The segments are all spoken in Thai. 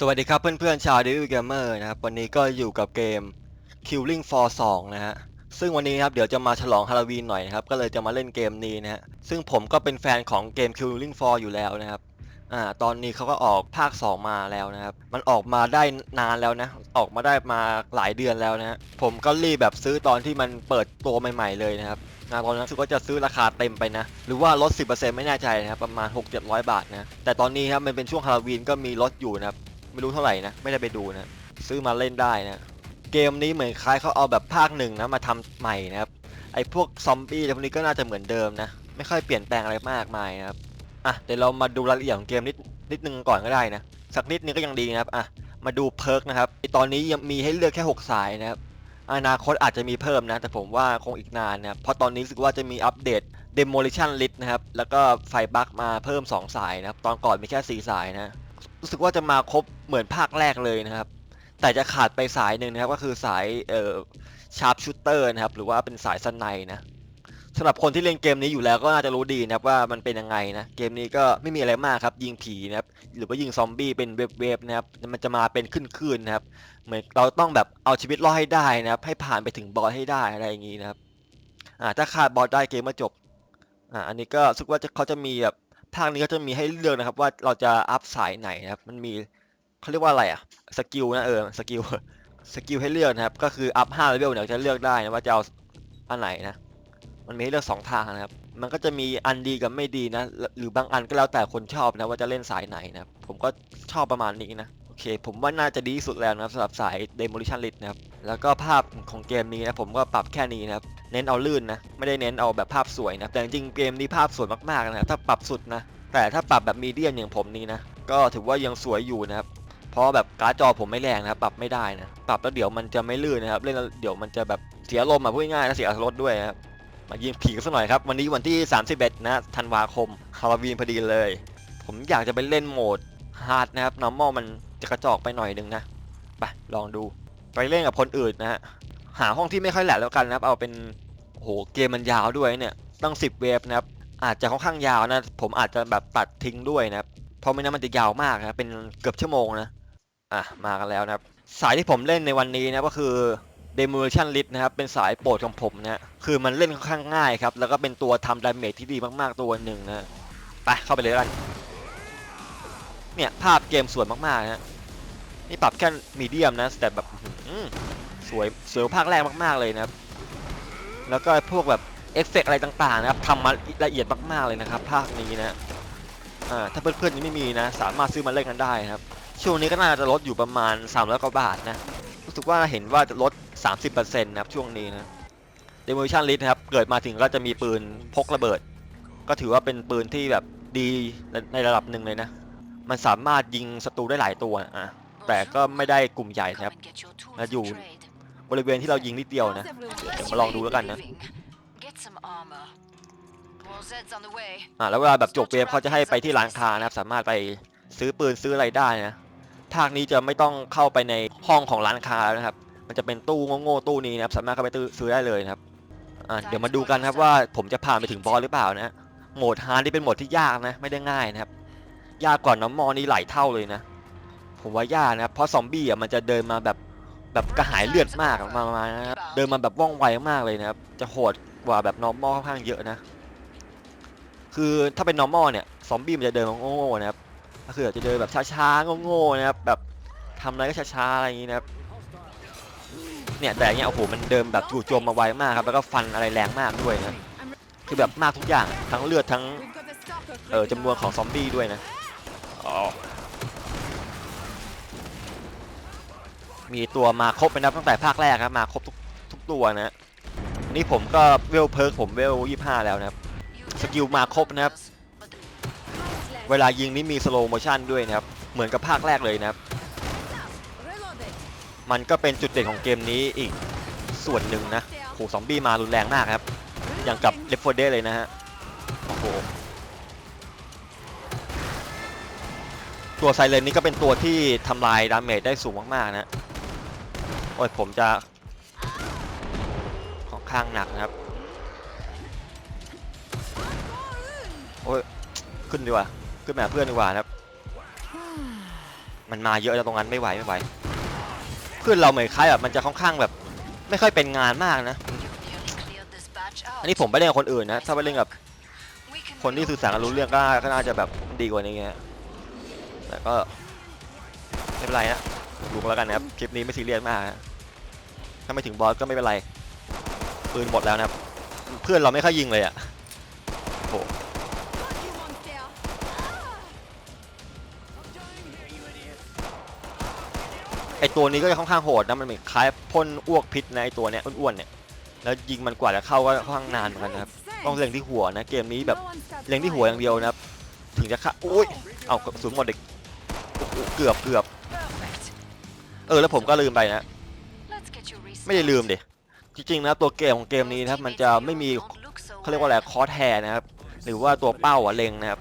สวัสดีครับเพื่อนๆชาว d ด v ิ Gamer นะครับวันนี้ก็อยู่กับเกม Killing for 2 นะฮะซึ่งวันนี้ครับเดี๋ยวจะมาฉลองฮาโลวีนหน่อยนะครับก็เลยจะมาเล่นเกมนี้นะฮะซึ่งผมก็เป็นแฟนของเกม Killing Floor อยู่แล้วนะครับอ่าตอนนี้เขาก็ออกภาค 2 มาแล้วนะครับมันออกมาได้นานแล้วนะออกมาได้มาหลายเดือนแล้วนะฮะผมก็รีบแบบซื้อตอนที่มันเปิดตัวใหม่ ๆ เลยนะครับนะตอนนั้นรู้สึกว่าจะซื้อราคาเต็มไปนะ หรือว่าลด 10%ไม่แน่ใจนะครับประมาณ 6-700 บาทนะแต่ตอนนี้ครับมันเป็นช่วงฮาโลวีนก็มีลดอยู่นะครับ ไม่รู้เท่าไหร่นะ ไม่ได้ไปดูนะ ซื้อมาเล่นได้นะ เกมนี้เหมือนคล้ายเขาเอาแบบภาคหนึ่งนะมาทำใหม่นะครับ ไอ้พวกซอมบี้อะไรพวกนี้ก็น่าจะเหมือนเดิมนะ ไม่ค่อยเปลี่ยนแปลงอะไรมากมายนะครับ อะเดี๋ยวเรามาดูรายละเอียดของเกมนิดนิดนึงก่อนก็ได้นะ สักนิดนึงก็ยังดีนะครับ อะ มาดูเพิร์กนะครับไอ้ตอนนี้ยังมีให้เลือกแค่ 6 สายนะครับ อนาคตอาจจะมีเพิ่มนะ แต่ผมว่าคงอีกนานนะครับ เพราะตอนนี้รู้สึกว่าจะมีอัปเดต Demolition List นะครับ แล้วก็ไฟบัคมาเพิ่ม 2 สายนะครับ ตอนก่อนมีแค่ 4 สายนะ รู้สึกว่าจะมาครบเหมือนภาคแรกเลยนะครับ แต่จะขาดไปสายหนึ่งนะครับก็คือสายเอ่อชาร์ปชูเตอร์นะครับหรือว่าเป็นสายสไนนะสำหรับคนที่เล่นเกมนี้อยู่แล้วก็น่าจะรู้ดีนะครับว่ามันเป็นยังไงนะเกมนี้ก็ไม่มีอะไรมากครับ ยิงผีนะครับหรือว่ายิงซอมบี้เป็นเวฟๆนะครับมันจะมาเป็นขึ้นๆนะครับ เหมือนเราต้องแบบเอาชีวิตรอดให้ได้นะครับ ให้ผ่านไปถึงบอสให้ได้อะไรอย่างนี้นะครับอ่าถ้าขาดบอสได้เกมก็จบอ่าอันนี้ก็รู้สึกว่าจะเขาจะมีแบบ ภาคนี้ก็จะมีให้เลือกนะครับ ว่าเราจะอัพสายไหนนะครับ มันมีเขาเรียกว่าอะไรอะสกิลนะเออสกิลสกิลให้เลือกนะครับ ก็คืออัพ5เลเวลเนี่ยจะเลือกได้นะว่าจะเอาอันไหนนะ มันมีให้เลือก2ทางนะครับ มันก็จะมีอันดีกับไม่ดีนะ หรือบางอันก็แล้วแต่คนชอบนะว่าจะเล่นสายไหนนะครับ ผมก็ชอบประมาณนี้นะ เค ผมว่าน่าจะดีสุดแล้วนะครับสำหรับสาย Demolition List นะครับ แล้วก็ภาพของเกมนี้นะผมก็ปรับแค่นี้นะครับ เน้นเอาลื่นนะ ไม่ได้เน้นเอาแบบภาพสวยนะ แต่จริงเกมนี้ภาพสวยมากๆนะถ้าปรับสุดนะ แต่ถ้าปรับแบบมีเดียมอย่างผมนี้นะ ก็ถือว่ายังสวยอยู่นะครับเพราะแบบการ์ดจอผมไม่แรงนะปรับไม่ได้นะปรับแล้วเดี๋ยวมันจะไม่ลื่นนะครับเล่นแล้วเดี๋ยวมันจะแบบเสียลมอะพูดง่ายๆนะเสียอรรถด้วยนะครับมายิงผีกันสักหน่อยครับ วันนี้วันที่ 31 นะธันวาคมฮาโลวีนพอดีเลย ผมอยากจะไปเล่นโหมดฮาร์ดนะครับ normal มัน จะกระจอกไปหน่อยนึงนะไปลองดูไปเล่นกับคนอื่นนะฮะหาห้องที่ไม่ค่อยแหลกแล้วกันนะครับ เอาเป็นโอ้โหเกมมันยาวด้วยเนี่ยตั้ง10เวฟนะครับอาจจะค่อนข้างยาวนะ ผมอาจจะแบบตัดทิ้งด้วยนะครับเพราะไม่นั้นมันจะยาวมากนะเป็นเกือบชั่วโมงนะอะมากันแล้วนะครับ สายที่ผมเล่นในวันนี้นะก็คือ Demolition List นะครับเป็นสายโปรดของผมนะคือมันเล่นค่อนข้างง่ายครับ แล้วก็เป็นตัวทำดาเมจที่ดีมากๆตัวหนึ่งนะไปเข้าไปเลยแล้วกันเนี่ยภาพเกมสวยมากๆนะ นี่ปรับแค่มีเดียมนะ แต่แบบสวยสวยภาคแรกมากๆเลยนะครับ แล้วก็พวกแบบเอฟเฟกอะไรต่างๆนะครับทำมาละเอียดมากๆเลยนะครับ ภาคนี้นะอ่าถ้าเพื่อนๆยังไม่มีนะ สามารถซื้อมาเล่นกันได้ครับ ช่วงนี้ก็น่าจะลดอยู่ประมาณ300กว่าบาทนะรู้สึกว่าเห็นว่าจะลด 30%นะครับช่วงนี้นะ Demolition List นะครับ เกิดมาถึงก็จะมีปืนพกระเบิด ก็ถือว่าเป็นปืนที่แบบดีในระดับหนึ่งเลยนะ มันสามารถยิงศัตรูได้หลายตัวอะ แต่ก็ไม่ได้กลุ่มใหญ่นะครับมาอยู่บริเวณที่เรายิงนิดเดียวนะ เดี๋ยวมาลองดูแล้วกันนะอ่าแล้วเวลาแบบจบเกมเขาจะให้ไปที่ร้านค้านะครับ สามารถไปซื้อปืนซื้ออะไรได้นะภาคนี้จะไม่ต้องเข้าไปในห้องของร้านค้าแล้วนะครับ มันจะเป็นตู้โง่ๆตู้นี้นะครับ สามารถเข้าไปซื้อได้เลยนะครับอ่าเดี๋ยวมาดูกันครับว่าผมจะผ่านไปถึงบอสหรือเปล่านะโหมดฮาร์ดนี่เป็นโหมดที่ยากนะ ไม่ได้ง่ายนะครับ ยากกว่าน้ำมอนี่หลายเท่าเลยนะ ผมว่ายากนะครับเพราะซอมบี้อะมันจะเดินมาแบบแบบกระหายเลือดมากมามานะครับเดินมาแบบว่องไวมากเลยนะครับ จะโหดกว่าแบบ normal ค่อนข้างเยอะนะ คือถ้าเป็น normal เนี่ยซอมบี้มันจะเดินมาโง่ๆนะครับก็คือจะเดินแบบช้าๆโง่ๆนะครับแบบทำอะไรก็ช้าๆอะไรอย่างนี้นะครับเนี่ยแต่อย่างเงี้ยโอ้โหมันเดินแบบจู่โจมมาไวมากครับแล้วก็ฟันอะไรแรงมากด้วยนะคือแบบมากทุกอย่างทั้งเลือดทั้งเออจำนวนของซอมบี้ด้วยนะอ๋อ มีตัวมาครบไปนะตั้งแต่ภาคแรกครับมาครบทุกทุกตัวนะอันนี่ผมก็เวลเพิร์กผมเวลยี่ห้าแล้วนะครับสกิลมาครบนะครับ เวลายิงนี่มีสโลโมชั่นด้วยนะครับ เหมือนกับภาคแรกเลยนะครับ มันก็เป็นจุดเด่นของเกมนี้อีกส่วนหนึ่งนะโหซอมบี้มารุนแรงมากครับ อย่างกับ Left 4 Dead เลยนะฮะโอ้โหตัวไซเลนนี่ก็เป็นตัวที่ทำลายดาเมจได้สูงมากๆนะ โอ้ยผมจะค่อนข้างหนักนะครับ โอ้ยขึ้นดีกว่า ขึ้นแบบเพื่อนดีกว่านะครับ มันมาเยอะแล้วตรงนั้นไม่ไหวไม่ไหวเพื่อนเราเหมือนคล้ายแบบมันจะค่อนข้างแบบ ไม่ค่อยเป็นงานมากนะ อันนี้ผมไปเล่นกับคนอื่นนะ ถ้าไปเล่นกับคนที่สื่อสารกันรู้เรื่องก็ก็น่าจะแบบดีกว่านี้ฮะแต่ก็ไม่เป็นไรนะดูแล้วกันนะครับ คลิปนี้ไม่ซีเรียสมากนะถ้าไม่ถึงบอสก็ไม่เป็นไร ปืนหมดแล้วนะครับ เพื่อนเราไม่ค่อยยิงเลยอะโอ้โหไอตัวนี้ก็จะค่อนข้างโหดนะมันเหมือนคล้ายพ่นอ้วกพิษนะไอตัวเนี้ยอ้วนๆเนี่ยแล้วยิงมันกว่าจะเข้าก็ค่อนข้างนานเหมือนกันนะครับต้องเล็งที่หัวนะเกมนี้แบบเล็งที่หัวอย่างเดียวนะครับ ถึงจะฆ่าอุ้ยเอากระสุนหมดเด็กเกือบเกือบ เออแล้วผมก็ลืมไปนะ ไม่ได้ลืมดิจริงๆนะตัวเกมของเกมนี้นะครับมันจะไม่มีเขาเรียกว่าอะไรคอร์สแฮร์นะครับ หรือว่าตัวเป้าอะเล็งนะครับ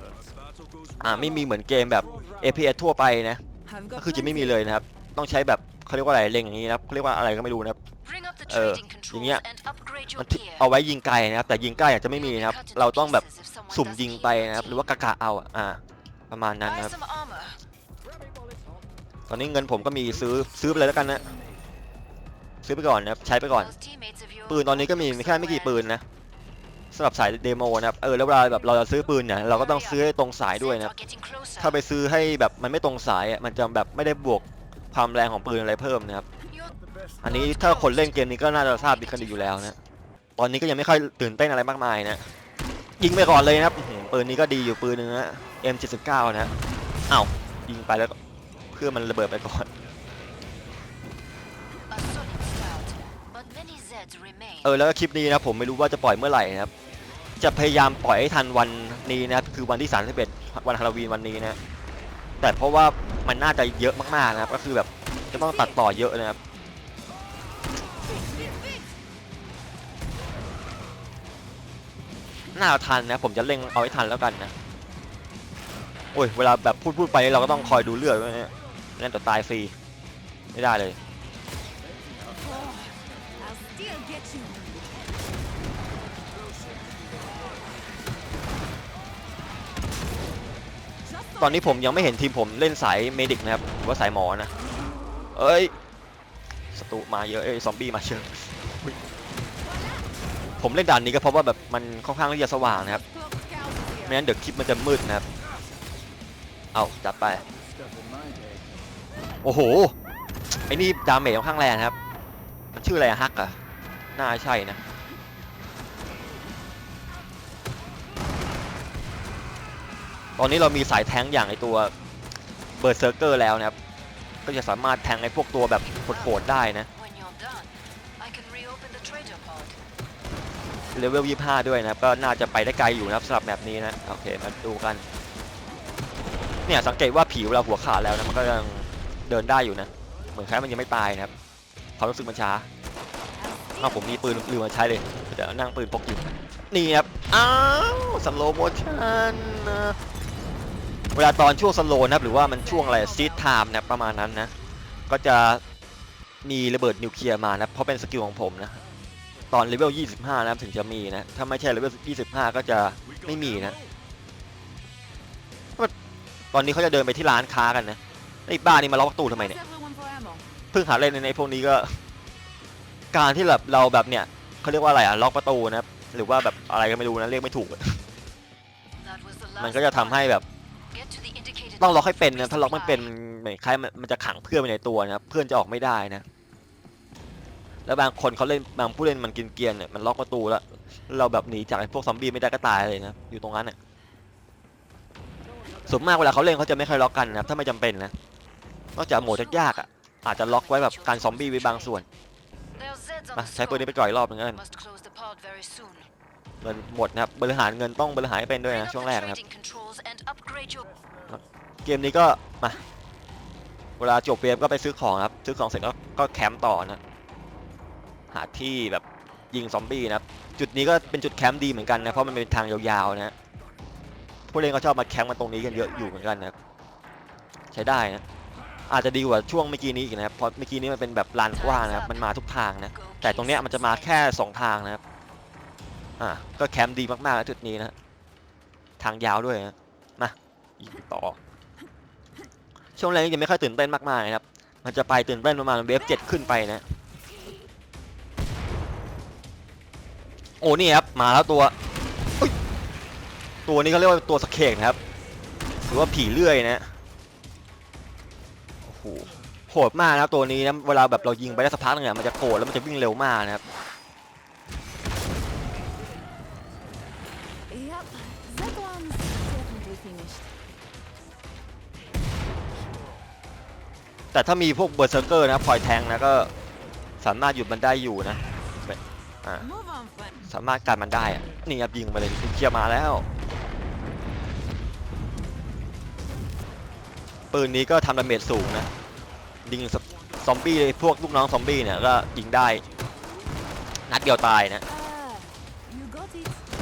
อ่าไม่มีเหมือนเกมแบบ APS ทั่วไปนะก็คือจะไม่มีเลยนะครับ ต้องใช้แบบเขาเรียกว่าอะไรเล็งอย่างนี้นะครับเขาเรียกว่าอะไรก็ไม่รู้นะครับเอออย่างเงี้ยมัมันนเอาเอาไว้ไว้ยิงไกลนะครับ แต่ยิงใกล้อาจจะไม่มีนะครับ เราต้องแบบสุ่มยิงไปนะครับ หรือว่ากะกะเอาอะอ่าประมาณนั้นนะครับต อนนี้เงินผมก็มีซื้อซื้อไปเลยแล้วกันนะซื้อไปก่อนนะครับใช้ไปก่อน ปืนตอนนี้ก็มีแค่ไม่กี่ปืนนะสำหรับสายเดโมนะครับเออแล้วเวลาแบบเราจะซื้อปืนเนี่ยเราก็ต้องซื้อให้ตรงสายด้วยนะถ้าไปซื้อให้แบบมันไม่ตรงสายอะมันจะแบบไม่ได้บวกความแรงของปืนอะไรเพิ่มนะครับอันนี้ถ้าคนเล่นเกมนี้ก็น่าจะทราบดีกันดีอยู่แล้วนะตอนนี้ก็ยังไม่ค่อยตื่นเต้นอะไรมากมายนะยิงไปก่อนเลยนะครับปืนนี้ก็ดีอยู่ปืนหนึงนะ M79 นะเอ้ายิงไปแล้ว เพื่อมันระเบิดไปก่อนเออแล้วก็คลิปนี้นะผมไม่รู้ว่าจะปล่อยเมื่อไหร่นะครับ จะพยายามปล่อยให้ทันวันนี้นะครับคือวันที่31วันฮาโลวีนวันนี้นะแต่เพราะว่ามันน่าจะเยอะมากๆนะครับ ก็คือแบบจะต้องตัดต่อเยอะนะครับ น่าจะทันนะผมจะเล็งเอาให้ทันแล้วกันนะ โอ้ยเวลาแบบพูดพูดไปเราก็ต้องคอยดูเลือดด้วยนะ ไม่งั้นจะตายฟรี ไม่ได้เลยตอนนี้ผมยังไม่เห็นทีมผมเล่นสายเมดิกนะครับหรือว่าสายหมอนะ เอ้ยศัตรูมาเยอะ เอ้ยซอมบี้มาเยอะอุ๊ยผมเล่นด่านนี้ก็เพราะว่าแบบมันค่อนข้างที่จะสว่างนะครับ ไม่งั้นเดี๋ยวคลิปมันจะมืดนะครับ เอาจัดไป โอ้โห ไอ้นี่ดาเมจค่อนข้างแรงครับ มันชื่ออะไรฮักอะน่าใช่นะ ตอนนี้เรามีสายแทงอย่างไอตัวเบิร์ดเซอร์เกอร์แล้วนะครับ ก็จะสามารถแทงไอพวกตัวแบบโหดๆได้นะเลเวล25ด้วยนะครับ ก็น่าจะไปได้ไกลอยู่นะครับสำหรับแมปนี้นะ โอเค มาดูกัน เนี่ย สังเกตว่าผิวเราหัวขาดแล้วนะ มันก็ยัง เดินได้อยู่นะ เหมือนแค่มันยังไม่ตายนะครับความรู้สึกมันช้าเอาผมมีปืนลืมมาใช้เลยเดี๋ยวนั่งปืนพกอยู่นี่ครับ อ้าวสโลโมชั่นเวลาตอนช่วงสโลนะครับหรือว่ามันช่วงอะไรซีดไทม์นะประมาณนั้นนะ ก็จะมีระเบิดนิวเคลียร์มานะเพราะเป็นสกิลของผมนะ ตอนเลเวล 25 นะครับถึงจะมีนะ ถ้าไม่ใช่เลเวล 25 ก็จะไม่มีนะ ตอนนี้เขาจะเดินไปที่ร้านค้ากันนะ ไอ้บ้านี่มาล็อกประตูทำไมเนี่ยเพิ่งหาเล่นในพวกนี้ก็ การที่แบบเราแบบเนี่ยเขาเรียกว่าอะไรอะล็อกประตูนะครับหรือว่าแบบอะไรก็ไม่รู้นะเรียกไม่ถูก มันก็จะทำให้แบบ ต้องล็อกให้เป็นนะถ้าล็อกไม่เป็นเหมือนคล้ายมันมันจะขังเพื่อนไปในตัวนะครับเพื่อนจะออกไม่ได้นะ แล้วบางคนเขาเล่นบางผู้เล่นมันกินเกรียนเนี่ยมันล็อกประตูแล้วเราแบบหนีจากไอ้พวกซอมบี้ไม่ได้ก็ตายเลยนะอยู่ตรงนั้นเนี่ยส่วนมากเวลาเขาเล่นเขาจะไม่ค่อยล็อกกันนะครับถ้าไม่จำเป็นนะ นอกจากโหมดยากๆอะอาจจะล็อกไว้แบบการซอมบี้ไว้บางส่วนมาใช้ปืนนี้ไปก่อนอีกรอบหนึงกันเงินหมดนะครับบริหารเงินต้องบริหารให้เป็นด้วยนะช่วงแรกนะครับเกมนี้ก็มาเวลาจบเกมก็ไปซื้อของครับซื้อของเสร็จก็ก็แคมป์ต่อนะหาที่แบบยิงซอมบี้นะครับจุดนี้ก็เป็นจุดแคมป์ดีเหมือนกันนะเพราะมันเป็นทางยาวๆนะผู้เล่นก็ชอบมาแคมป์มาตรงนี้กันเยอะอยู่เหมือนกันนะครับใช้ได้นะ อาจจะดีกว่าช่วงเมื่อกี้นี้อีกนะครับเพราะเมื่อกี้นี้มันเป็นแบบลานกว้างนะครับมันมาทุกทางนะแต่ตรงเนี้ยมันจะมาแค่สองทางนะครับอ่าก็แคมป์ดีมากๆนะจุดนี้นะทางยาวด้วยนะมายิงต่อ ช่วงแรกนี่จะไม่ค่อยตื่นเต้นมากๆนะครับ มันจะไปตื่นเต้นประมาณเวฟเจ็ดขึ้นไปนะ โอ้นี่ครับมาแล้วตัวตัวนี้เขาเรียกว่าตัวสเคกนะครับหรือว่าผีเลื่อยนะ หดมากนะครับตัวนี้นะเวลาแบบเรายิงไปได้สักพักหนึงเนี่ยมันจะโกรธแล้วมันจะวิ่งเร็วมากนะครับ Yep, that one's definitely finished. แต่ถ้ามีพวกเบอร์เซอร์เกอร์นะพลอยแทงนะก็สามารถหยุดมันได้อยู่นะแบบอ่า Move on, friend. สามารถกันมันได้อะนี่ครับยิงมาเลยเคลียร์มาแล้วปืนนี้ก็ทำดาเมจสูงนะ ยิงซอมบี้เลยพวกลูกน้องซอมบี้เนี่ยก็ยิงได้นัดเดียวตายนะ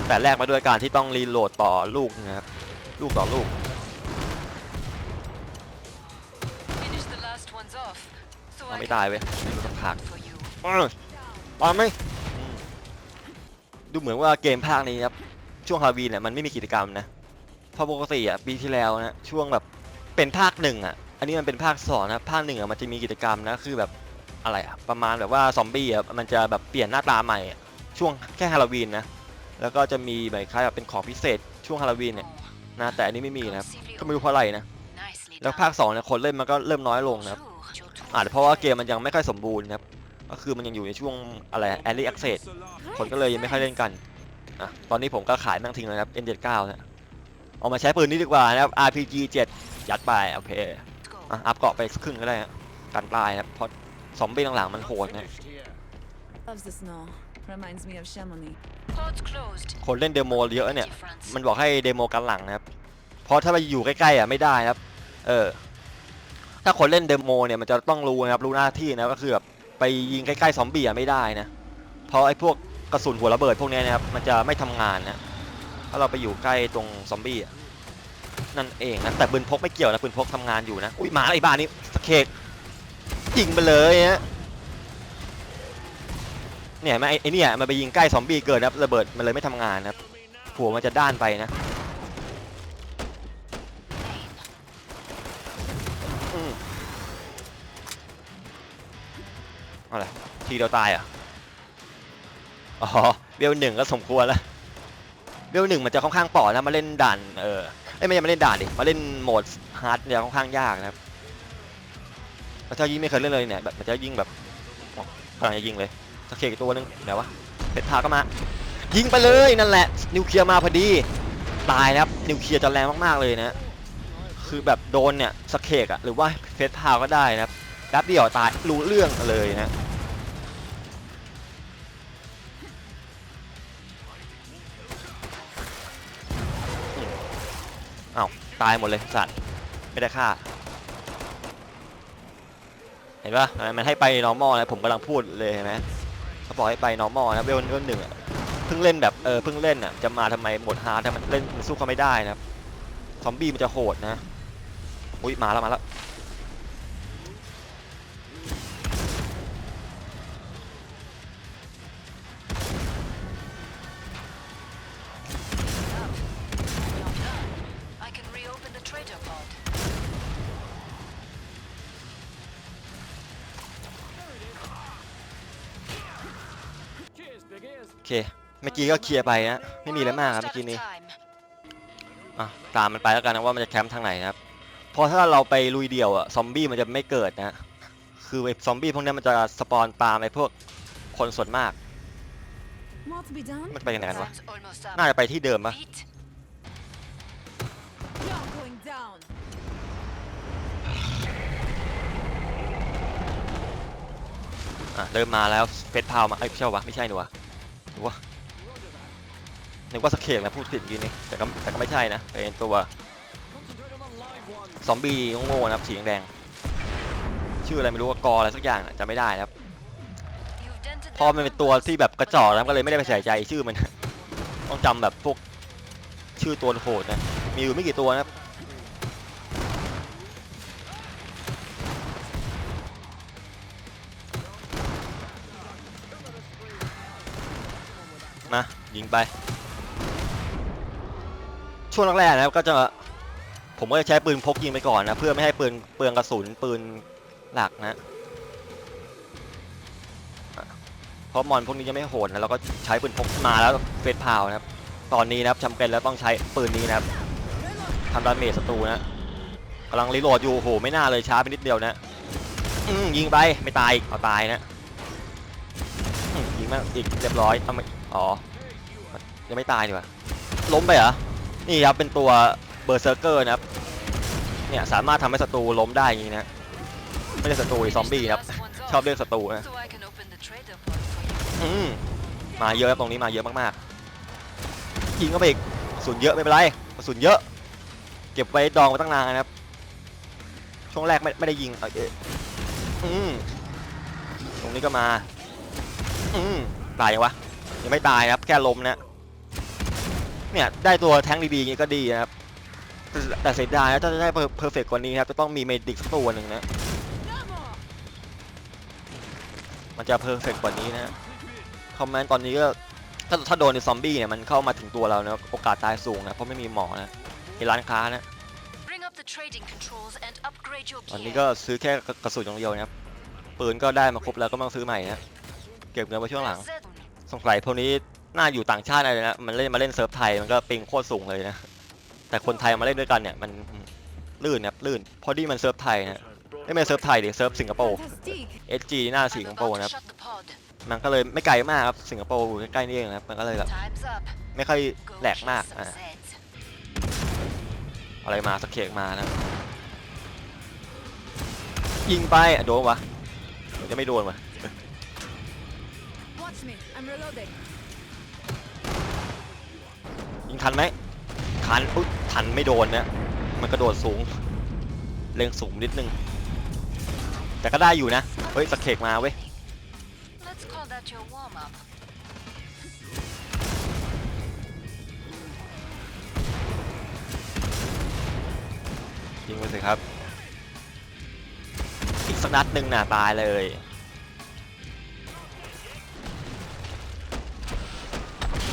แต่แลกมาด้วยการที่ต้องรีโหลดต่อลูกนะครับลูกต่อลูกเอาไม่ตายเว้ยต้องผักตายไหมดูเหมือนว่าเกมภาคนี้ครับช่วงฮาวีเนี่ยมันไม่มีกิจกรรมนะพราะปกติอะปีที่แล้วนะช่วงแบบเป็นภาคหนึ่งอะ อันนี้มันเป็นภาคสองนะภาคหนึ่งอะมันจะมีกิจกรรมนะคือแบบอะไรอะประมาณแบบว่าซอมบี้อะมันจะแบบเปลี่ยนหน้าตาใหม่ ช่วงแค่ฮาโลวีนนะแล้วก็จะมีแบบคล้ายแบบเป็นของพิเศษช่วงฮาโลวีนเนี่ยนะแต่อันนี้ไม่มีนะครับก็ไม่รู้เพราะอะไรนะแล้วภาคสองเนี่ยคนเล่นมันก็เริ่มน้อยลงนะครับอาจจะเพราะว่าเกมมันยังไม่ค่อยสมบูรณ์ครับก็คือมันยังอยู่ในช่วงอะไรแอ r รี่ c อ e เซ s คนก็เลยยังไม่ค่อยเล่นกันอะตอนนี้ผมก็ขายแม่งทิ้งแล้วครับ N79 นะเอามาใช้ปืนนี้ดีกว่านะครับ RPG 7 ยัดไปโอเค อะอัพเกาะไปครึ่งก็ได้ฮะกันตายนะครับเพราะซอมบี้หลังๆมันโหดนะ Loves the snow. Reminds me of Chamonix. Port's closed. คนเล่นเดโมเยอะเนี่ย Difference. มันบอกให้เดโมกันหลังนะครับ เพราะถ้าไปอยู่ใกล้ๆอะไม่ได้ครับ เออ ถ้าคนเล่นเดโมเนี่ยมันจะต้องรู้นะครับ รู้หน้าที่นะก็คือแบบไปยิงใกล้ๆซอมบี้อะไม่ได้นะ เพราะไอ้พวกกระสุนหัวระเบิดพวกเนี้ยนะครับมันจะไม่ทำงานนะ ถ้าเราไปอยู่ใกล้ตรงซอมบี้อะ นั่นเองนะแต่ปืนพกไม่เกี่ยวนะปืนพกทำงานอยู่นะอุ้ยหมาไอ้บ้านนี้สเคกยิงไปเลยฮะเนี่ยมันไอ้ไอเนี่ยมันไปยิงใกล้ซอมบี้เกินนะระเบิดมันเลยไม่ทำงานนะครับหัวมันจะด้านไปนะอะไรทีเดียวตายอะอ๋อเบลหนึ่งก็สมควรแล้วเบลหนึ่งมันจะค่อนข้างปอดนะมาเล่นด่านเออ อ้ยไม่ใช่มาเล่นด่านดิมาเล่นโหมดฮาร์ดเนี่ยค่อนข้างยากนะครับแล้วถ้ายิ่งไม่เคยเล่นเลยเนี่ยแบบมันจะยิ่งแบบกำลังจะยิงเลยสเกตัวหนึงเดี๋ยววะเพชรพาก็มา ยิงไปเลยนั่นแหละ นิวเคลียร์มาพอดีตายนะครับนิวเคลียร์จะแรงมากๆเลยนะคือแบบโดนเนี่ยสเคกอะหรือว่าเฟสพาก็ได้นะครับแป๊บเดียวตายรู้เรื่องเลยนะ ตายหมดเลยสัตว์ไม่ได้ฆ่าเห็นปะมันให้ไป normal นะผมกำลังพูดเลยเห็นไหมเขาบอกให้ไป normal นะเวลเวลหนึ่งเพิ่งเล่นแบบเออเพิ่งเล่นอะจะมาทำไมหมดฮาร์ดมันเล่นมันสู้เขาไม่ได้นะครับซอมบี้มันจะโหดนะอุ้ยมาแล้วมาแล้ว เคเมื่อกี้ก็เคลียร์ไปนะไม่มีอะไรมากครับ Almost เมื่อกี้ out of นี้ time. อะตามมันไปแล้วกันนะว่ามันจะแคมป์ทางไหนนะครับเพราะถ้าเราไปลุยเดี่ยวอะซอมบี้มันจะไม่เกิดนะคือไอ้ซอมบี้พวกเนี้ยมันจะสปอนตามไอ้พวกคนส่วนมาก More to be done. มันไปยังไงกันวะ Time's almost up. น่าจะไปที่เดิมปะ Beat. You're going down. อะเริ่มมาแล้วเฟสพาวมาไอ้ยไม่ใช่วะไม่ใช่หนูวะหรือวะ นึกว่าสเคกนะพูดผิดเมื่อกี้นี้แต่ก็แต่ก็ไม่ใช่นะเป็นตัวซอมบี้โง่ๆนะครับสีแดงชื่ออะไรไม่รู้ว่ากออะไรสักอย่างนะจำไม่ได้นะครับพราะ their มันเป็นตัวที่แบบกระจอกนะก็เลยไม่ได้ไปใส่ใจชื่อมัน ต้องจำแบบพวกชื่อตัวโหดนะมีอยู่ไม่กี่ตัวนะครับมายิงไป ช่วงแรกๆนะครับก็จะผมก็จะใช้ปืนพกยิงไปก่อนนะเพื่อไม่ให้ปืนเปลืองกระสุนปืนหลักนะเพราะมอนพวกนี้ยังไม่โหดนะเราก็ใช้ปืนพกมาแล้วเฟสพาวนะครับ ตอนนี้นะครับจำเป็นแล้วต้องใช้ปืนนี้นะครับทำดาเมจศัตรูนะกำลังรีโหลดอยู่โหไม่น่าเลยช้าไปนิดเดียวนะยิงไปไม่ตายอีกเอาตายนะยิงมาอีกเรียบร้อยทำไมอ๋อยังไม่ตายดีกว่าล้มไปเหรอ นี่ครับเป็นตัวเบอร์เซอร์เกอร์นะครับ เนี่ยสามารถทำให้ศัตรูล้มได้อย่างนี้นะ ไม่ใช่ศัตรูไอ้ซอมบี้ครับ ชอบเรียกศัตรูนะ อืมมาเยอะครับตรงนี้มาเยอะมากๆยิงเข้าไปอีกสุนเยอะไม่เป็นไรกระสุนเยอะ เก็บไว้ดองไว้ตั้งนานนะครับ ช่วงแรกไม่ไม่ได้ยิงเอออืมตรงนี้ก็มา อืมตายยังวะยังไม่ตายครับแค่ล้มนะ เนี่ยได้ตัวแท้งดีๆอย่างนี้ก็ดีนะครับแต่แต่เสียดายนะถ้าจะได้เพอร์เฟกกว่านี้ครับจะต้องมีเมดิกสักตัวหนึ่งนะมันจะเพอร์เฟกกว่านี้นะคอมเมนต์ตอนนี้ก็ถ้าถ้าโดนในซอมบี้เนี่ยมันเข้ามาถึงตัวเรานะโอกาสตายสูงนะเพราะไม่มีหมอนะในร้านค้านะ Bring up the trading controls and upgrade your ตอนนี้ gear. ก็ซื้อแค่กระกระสุนอย่างเดียวนะครับปืนก็ได้มาครบแล้วก็ไม่ต้องซื้อใหม่นะเก็บเงินไว้ช่วงหลัง Zed- สงสัยพวกนี้ น่าอยู่ต่างชาติอะไรนะมันเล่นมาเล่นเซิร์ฟไทยมันก็ปิงโคตรสูงเลยนะ แต่คนไทยมาเล่นด้วยกันเนี่ยมันลื่นนะครับลื่นเพราะที่มันเซิร์ฟไทยนะไม่เป็นเซิร์ฟไทยดิเซิร์ฟสิงคโปร์ Fantastic. SG หน้าสิงคโปร์นะครับมันก็เลยไม่ไกลมากครับสิงคโปร์อยู่ใกล้ๆนี่เองนะครับมันก็เลยแบบไม่ค่อยแหลกมากอ่า Zeds. อะไรมาสกเคกมานะยิงไปโดนวะจะไม่โดนวะ ยิงทันไหมทันอุ๊ยทันไม่โดนนะมันกระโดดสูง เล็งสูงนิดนึง แต่ก็ได้อยู่นะ เฮ้ยสกเคกมาเว้ย Let's call that your warm up. ยิงไปสิครับ อีกสักนัดหนึ่งน่ะตายเลย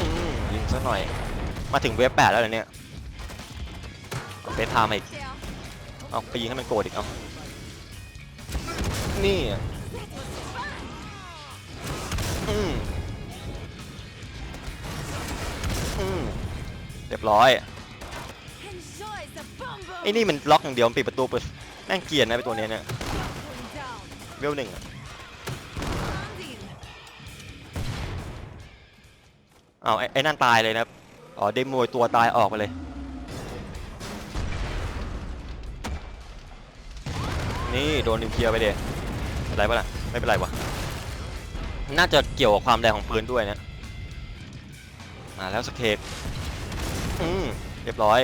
อืมยิงสักหน่อย มาถึงเวฟแปดแล้วเหรอเนี่ยเอาเฟสพามาอีกเอาไปยิงให้มันโกรธอีกเอานี่อืมอืมเรียบร้อยไอ้นี่มันล็อกอย่างเดียวมันปิดประตูเปิดแม่งเกลียดนะไอ้ตัวเนี้ยเนี่ยเวลหนึ่งอะ Landing. อ้าไอ้ไอ้นั่นตายเลยนะครับ อ๋อเดมวยตัวตายออกไปเลยนี่โดนนิวเคลียร์ไปเดอะไรปะล่ะไม่เป็นไรวะน่าจะเกี่ยวกับความแรงของปืนด้วยนะมาแล้วสเคปอืมเรียบร้อย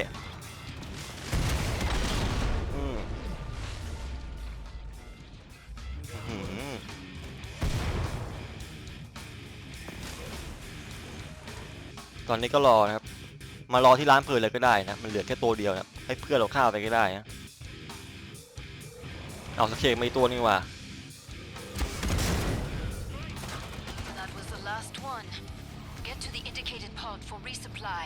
ตอนนี้ก็รอนะครับ มารอที่ร้านปืนเลยก็ได้นะ มันเหลือแค่ตัวเดียวนะ ให้เพื่อนเราฆ่าไปก็ได้นะ เอาสเคปมาอีกตัวนึงว่ะ That was the last one. Get to the indicated pod for resupply.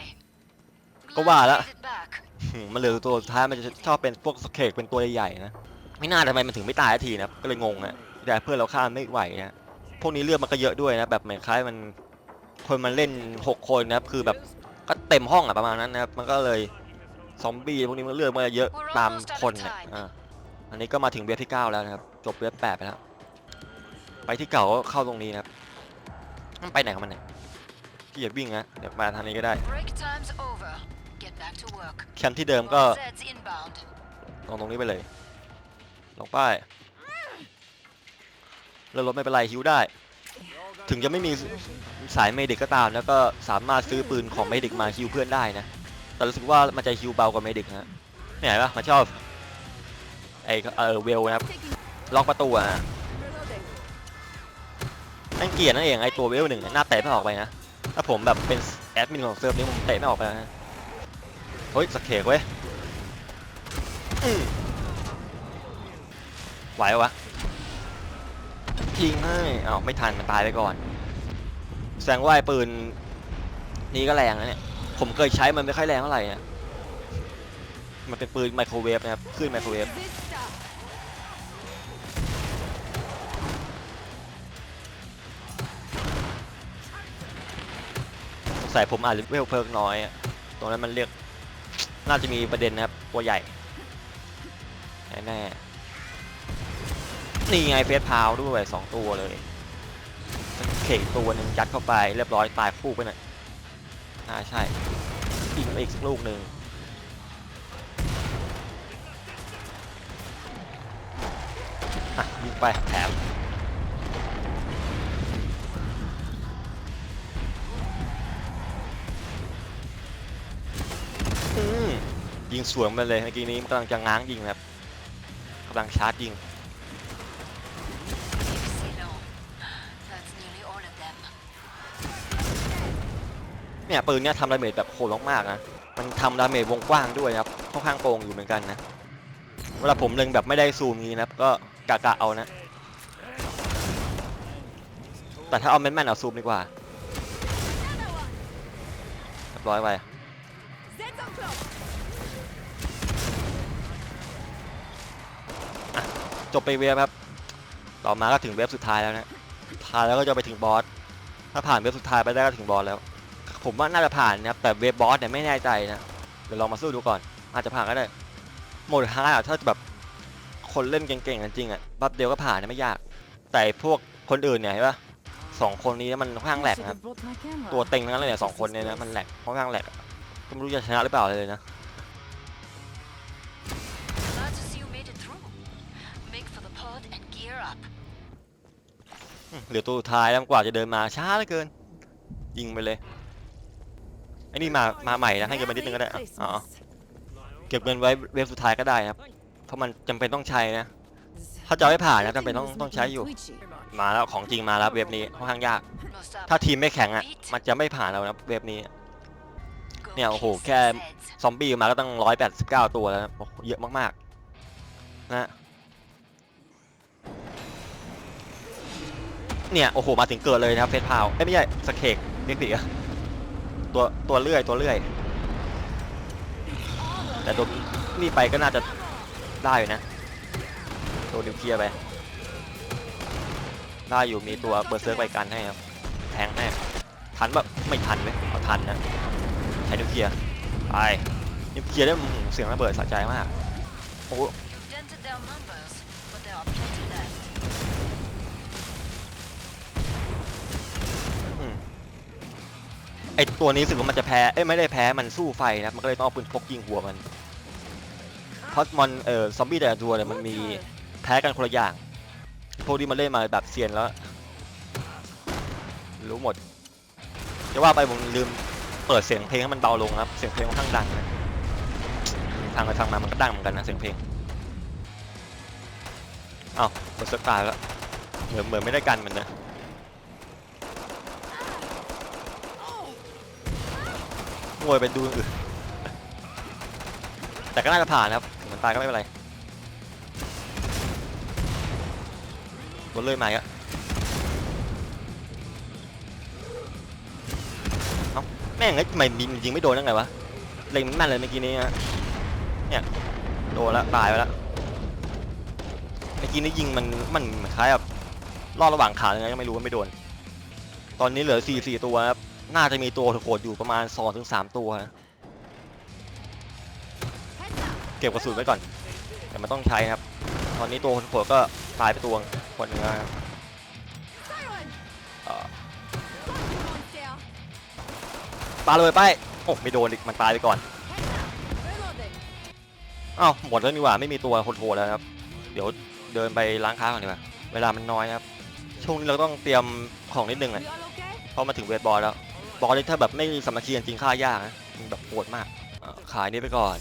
ก็ว่าละ Glad you made it back. อืมมันเหลือตัวสุดท้ายมันจะชอบเป็นพวกสเคกเป็นตัวใหญ่ๆนะ ไม่น่าทำไมมันถึงไม่ตายสักทีนะครับก็เลยงงอะแต่เพื่อนเราฆ่าไม่ไหวนะพวกนี้เลือดมันก็เยอะด้วยนะแบบเหมือนคล้ายมัน คนมันเล่น 6 คนนะครับคือแบบก็เต็มห้องอะประมาณนั้นนะครับมันก็เลยซอมบี้พวกนี้มันเลือดมันเยอะตามคนอะอะอันนี้ก็มาถึงเวฟที่ 9 แล้วนะครับ จบเวฟ8ไปแล้วไปที่เก่าก็เข้าตรงนี้นะครับมันไปไหนของมันเนี่ยพี่อย่าวิ่งนะเดี๋ยวมาทางนี้ก็ได้ Break time's over. Get back to work. แคมป์ที่เดิมก็ More Zeds inbound. ลงตรงนี้ไปเลยลงป้ายเรือรถไม่เป็นไรฮิวได้ ถึงจะไม่มี สายเมดิกก็ตาม แล้วก็สามารถซื้อปืนของเมดิกมาฮิวเพื่อนได้นะ แต่รู้สึกว่ามันจะฮิวเบากว่าเมดิกนะเนี่ยเห็นปะมันชอบไอเออเวลนะครับล็อกประตูอะนั่นเกลียดนั่นเองไอตัวเวลหนึ่งน่ะหน้าเตะไม่ออกไปนะ ถ้าผมแบบเป็นแอดมินของเซิร์ฟนี้ผมเตะไม่ออกไปนะเฮ้ยสกเคกเว้ยไหววะยิงให้อ้าวไม่ทันมันตายไปก่อน แสดงว่าไอ้ปืนนี้ก็แรงนะเนี่ย ผมเคยใช้มันไม่ค่อยแรงเท่าไหร่นะมันเป็นปืนไมโครเวฟนะครับคลื่นไมโครเวฟสงสัยผมอาจจะเวลเพิกน้อย ตรงนั้นมันเรียก น่าจะมีประเด็นนะครับ ตัวใหญ่ แน่ๆนี่ไงเฟสพาวด้วยสองตัวเลย เข่งตัวหนึ่งยัดเข้าไปเรียบร้อยตายคู่ไปหน่อยอ่าใช่ยิงไปอีกสักลูกหนึ่งอะยิงไปแถมยิงสวนไปเลยเมื่อกี้นี้กำลังจะง้างยิงครับกำลังชาร์จยิง เนี่ยปืนเนี่ยทำดาเมจแบบโหดมากๆนะ มันทำดาเมจวงกว้างด้วยครับค่อนข้างโกงอยู่เหมือนกันนะ เวลาผมเล็งแบบไม่ได้ซูมนี้นะก็กะกะเอานะ แต่ถ้าเอาแม่นๆเอาซูมดีกว่าเรียบร้อยไปจบไปเวฟครับ ต่อมาก็ถึงเวฟสุดท้ายแล้วนะท้ายแล้วก็จะไปถึงบอส ถ้าผ่านเวฟสุดท้ายไปได้ก็ถึงบอสแล้ว ผมว่าน่าจะผ่านนะครับแต่เวฟบอสเนี่ยไม่แน่ใจนะเดี๋ยวลองมาสู้ดูก่อน อาจจะผ่านก็ได้โหมดฮาร์ดอะถ้าแบบคนเล่นเก่งๆกันจริงอะบัฟเดียวก็ผ่านนะไม่ยาก แต่พวกคนอื่นเนี่ยเห็นปะสองคนนี้มันค่อนข้างแหลกนะครับตัวเต็งทั้งนั้นเลยเนี่ยสองคนเนี่ยนะมันแหลกค่อนข้างแหลกอะก็ไม่รู้จะชนะหรือเปล่าเลยนะ Glad to see you made it through. Make for the pod and gear up. อืมเหลือตัวสุดท้ายแล้วกว่าจะเดินมาช้าเหลือเกิน ยิงไปเลย ไอ้นี่มามาใหม่นะให้เงินมานิดนึงก็ได้อะอ๋อเก็บเงินไว้เวฟสุดท้ายก็ได้นะครับ เพราะมันจำเป็นต้องใช้นะ ถ้าจะเอาให้ผ่านนะจำเป็นต้องต้องใช้อยู่ มาแล้วของจริงมาแล้วเวฟนี้ค่อนข้างยาก Most up. ถ้าทีมไม่แข็งอะมันจะไม่ผ่านเรานะเวฟนี้ Go เนี่ยโอ้โห kiss แค่ those heads. ซอมบี้มาก็ตั้งร้อยแปดสิบเก้าตัวแล้วนะโอ้โหเยอะมากๆนะเนี่ยโอ้โหมาถึงเกิดเลยนะครับเฟสพาวเอ้ยไม่ใช่สเคกเรียกผิดอะ ตัวตัวเลื่อยตัวเลื่อย แต่ตัวนี่ไปก็น่าจะได้อยู่นะตัวนิวเคลียร์ไป ได้อยู่มีตัวเบอร์เซิร์กไปกันให้ครับ แทงให้ทันแบบไม่ทันเลยเอาทันนะใช้นิวเคลียร์ไปนิวเคลียร์ได้เสียงระเบิดสะใจมากโอ้ อตัวนี้รู้สึกว่ามันจะแพ้ เอ้ยไม่ได้แพ้ มันสู้ไฟนะ มันก็เลยต้องเอาปืนพกยิงหัวมัน เพราะมันเอ่อซอมบี้แต่ละตัวเนี่ยมันมีแพ้กันคนละอย่าง พวกที่มันเล่นมาแบบเซียนแล้ว รู้หมด จะว่าไปผมลืมเปิดเสียงเพลงให้มันเบาลงครับ เสียงเพลงค่อนข้างดังนะทางไปทางมามันก็ดังเหมือนกันนะเสียงเพลง เอ้าวกดสตาร์แล้ว เหมือนเหมือนไม่ได้กันมันนะ งว ยไปดูอื่นแต่ก็น่าจะผ่านครับถึงมันตายก็ไม่เป็นไรบนเลื่อยมาอีกอะเอ้าแม่งไอ้ไมบินยิงไม่โดนยังไงวะเล็งมันแม่นเลยเมื่อกี้นี้ฮะเนี่ยโดนละตายไปละเมื่อกี้นี้ยิงมันมันคล้ายแบบลอดระหว่างขาเลยนะยังไม่รู้ว่าไม่โดน ตอนนี้เหลือ4 4ตัวครับ น่าจะมีตัวโหดอยู่ประมาณ2ถึงตัวนะเก็บกระสุนไว้ก่อนแต่มันต้องใช้ครับ ตอนนี้ตัวโหดก็ตายไปตัวคนหนึงแล้วครับเอ่อปาเลยไปโอ้ไม่โดนอีกมันตายไปก่อนอ้าวหมดแล้วนี่หว่าไม่มีตัวโหดๆแล้วครับ เดี๋ยวเดินไปล้างค้าก่อนดีกว่าเวลามันน้อยครับ ช่วงนี้เราต้องเตรียมของนิดนึงอะเพราะมาถึงเวทบอลแล้ว บอลนี่ถ้าแบบไม่สามัคคีกันจริงฆ่ายากนะมันแบบโหดมากอะขายนี่ไปก่อน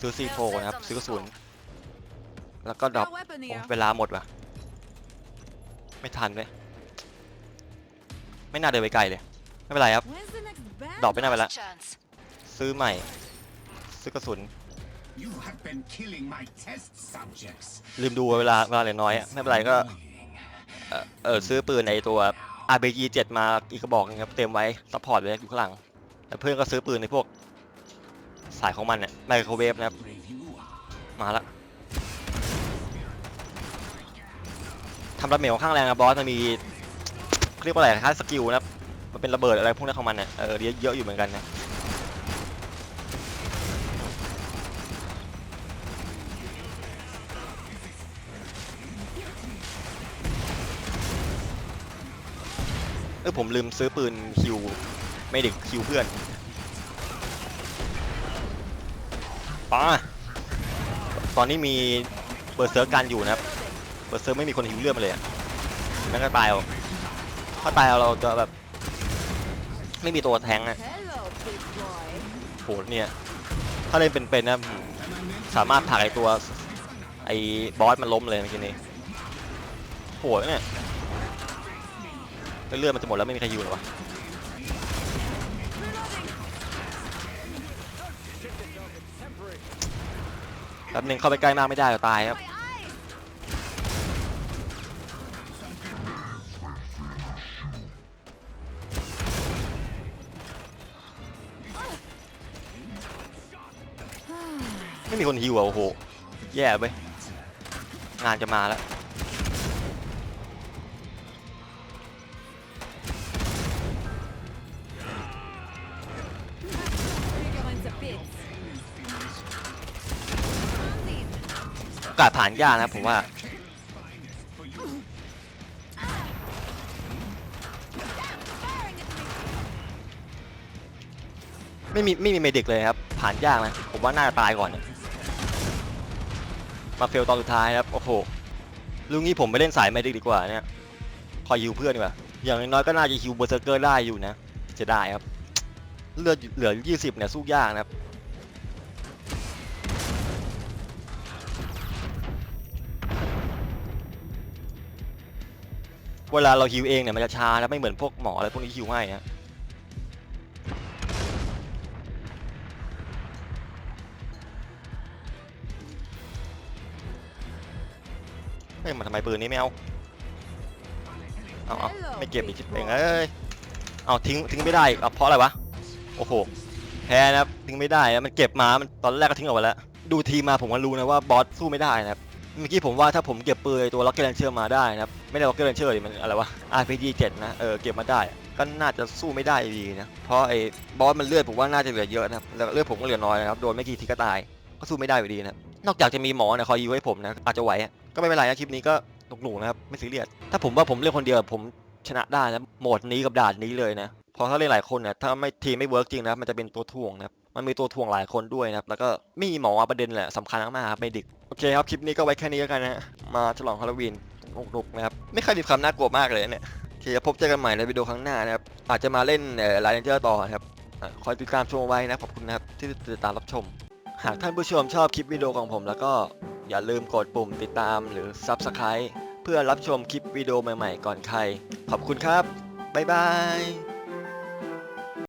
ซื้อซีโฟนะครับ ซื้อกระสุน แล้วก็ดรอปโอ้เวลาหมดว่ะ ไม่ทันเลย ไม่น่าเดินไปไกลเลย ไม่เป็นไรครับ ดรอปไปหน้าไปละ Last chance. ซื้อใหม่ ซื้อกระสุน You have been killing my test subjects. ลืมดูเวลาเวลาเหลือน้อยอะไม่เป็นไรก็ Annoying. เออเออซื้อปืนในตัว RBG 7 มาอีกกระบอกนึงครับเต็มไว้ซัพพอร์ตไว้อยู่ข้างหลังแต่เพื่อนก็ซื้อปืนในพวก สายของมันเนี่ยไมโครเวฟนะครับ มาละทำระเมลข้างแรงนะบอสมันมีเรียกว่าอะไรค่าสกิลนะครับมันเป็นระเบิดอะไรพวกนั้นของมันเนี่ยเออเยอะอยู่เหมือนกันนะ ออผมลืมซื้อปืนคิวไม่ไดิคิวเพื่อนปาตอนนี้มีเบอร์เซิร์กกันอยู่นะครับเบอร์เซิร์ไม่มีคนหิวเลือดมาเลยนั่นก็ตายเอาถ้าตายเอาเราจะแบบ ไม่มีตัวแทงอะโหเนี่ย ถ้าเล่นเป็นๆนะสามารถผลักไอตัวไอ้บอสมันล้มเลยเมื่อกี้นี้โหเนี่ย เลือดมันจะหมดแล้วไม่มีใครอยู่หรอวะแป๊บนึงเข้าไปใกล้มากไม่ได้ก็ตายครับไม่มีคนฮิวอะโอ้โห แย่ไปงานจะมาแล้ว อกาสผ่านยากนะผมว่า ไม่มีไม่มีเมดิกเลยครับ ผ่านยากนะ ผมว่าน่าจะตายก่อนมาเฟลตอนสุดท้ายครับ โอ้โหลุงนี้ผมไปเล่นสายเมดิกดีกว่าเนี่ยคอยฮิวเพื่อนดีกว่า อย่างน้อยก็น่าจะฮิวเบอร์เซอร์เกอร์ได้อยู่นะ จะได้ครับ เลือดเหลือ 20 เนี่ยสู้ยากนะครับ เวลาเราฮิวเองเนี่ยมันจะช้านะไม่เหมือนพวกหมออะไรพวกนี้ฮิวง่ายนะเฮ้ยมันทำไมปืนนี้ไม่เอาเอาเอาไม่เก็บอีกชิบเองเอ้ยเอาทิ้งทิ้งไม่ได้อีกเอาเพราะอะไรวะโอ้โหแพ้นะครับทิ้งไม่ได้นะมันเก็บมามันตอนแรกก็ทิ้งออกไปแล้ว ดูทีมมาผมก็รู้นะว่าบอสสู้ไม่ได้นะครับ เมื่อกี้ผมว่าถ้าผมเก็บปืนตัวล็อกเก็ตแลนเชอร์มาได้นะครับไม่ได้ล็อกเก็ตแลนเชอร์ดิมันอะไรวะ RPG 7 นะเออเก็บมาได้ ก็น่าจะสู้ไม่ได้ดีนะเพราะไอ้บอสมันเลือดผมว่าน่าจะเหลือเยอะนะครับแล้วเลือดผมก็เหลือน้อยนะครับโดนไม่กี่ทีก็ตายก็สู้ไม่ได้อยู่ดีนะนอกจากจะมีหมอเนี่ยคอยยิวให้ผมนะอาจจะไหวก็ไม่เป็นไรนะคลิปนี้ก็หนุกๆนะครับไม่ซีเรียสถ้าผมว่าผมเล่นคนเดียวผมชนะได้นะโหมดนี้กับด่านนี้เลยนะพราะถ้าเล่นหลายคนเนี่ยถ้าไม่ทีมไม่เวิร์กจริงนะมันจะเป็นตัวถ่วงนะครับ มันมีตัวถ่วงหลายคนด้วยนะครับ แล้วก็มีหมอประเด็นแหละสำคัญมากๆครับไม่ดิกโอเคครับคลิปนี้ก็ไว้แค่นี้แล้วกันนะมาฉลองฮาโลวีนนุกๆนะครับไม่เคยมีความน่ากลัวมากเลยเนี่ยโอเคพบเจอกันใหม่ในวิดีโอครั้งหน้านะครับอาจจะมาเล่นเอ่อไลน์เจอร์ต่อครับคอยติดตามชมไว้นะขอบคุณนะครับที่ติดตามรับชม หากท่านผู้ชมชอบคลิปวิดีโอของผม แล้วก็อย่าลืมกดปุ่มติดตามหรือ Subscribe เพื่อรับชมคลิปวิดีโอใหม่ๆ ก่อนใคร ขอบคุณครับ บ๊ายบาย